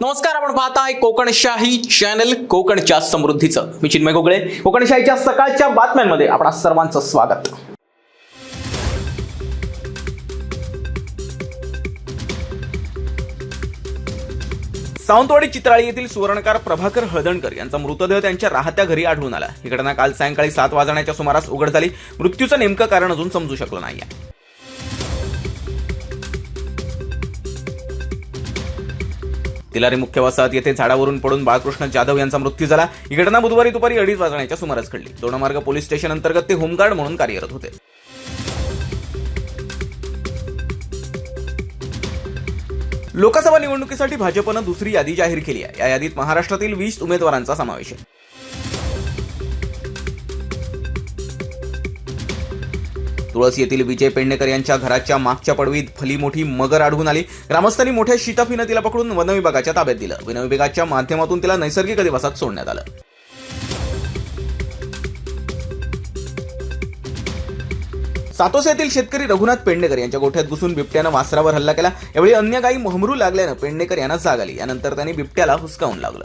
नमस्कार आपण पाहताय कोकणशाही चॅनल कोकणच्या समृद्धीचं. मी चिन्मय गोगळे. कोकणशाहीच्या सकाळच्या बातम्यांमध्ये आपणा सर्वांचं स्वागत. सावंतवाडी चित्राळी येथील सुवर्णकार प्रभाकर हळदणकर यांचा मृतदेह त्यांच्या राहत्या घरी आढळून आला. ही घटना काल सायंकाळी सात वाजण्याच्या सुमारास उघड झाली. मृत्यूचं नेमकं कारण अजून समजू शकलं नाहीये. तिलारी मुख्य वसाहत येथे झाडावरून पडून बाळकृष्ण जाधव यांचा मृत्यू झाला. ही घटना बुधवारी दुपारी अडीच वाजण्याच्या सुमारास घडली. दोनमार्ग पोलीस स्टेशन अंतर्गत ते होमगार्ड म्हणून कार्यरत होते. लोकसभा निवडणुकीसाठी भाजपनं दुसरी यादी जाहीर केली आहे. या यादीत महाराष्ट्रातील वीस उमेदवारांचा समावेश आहे. तुळस येथील विजय पेडणेकर यांच्या घराच्या मागच्या पडवीत भली मोठी मगर आढळून आली. ग्रामस्थांनी मोठ्या शिताफीनं तिला पकडून वनविभागाच्या ताब्यात दिलं. वनविभागाच्या माध्यमातून तिला नैसर्गिक अधिवासात सोडण्यात आलं. सातोस येथील शेतकरी रघुनाथ पेडणेकर यांच्या गोठ्यात घुसून बिबट्यानं वासरावर हल्ला केला. यावेळी अन्य गायी महमरू लागल्यानं पेडणेकर यांना जाग आली. यानंतर त्यांनी बिबट्याला हुसकावून लागलं.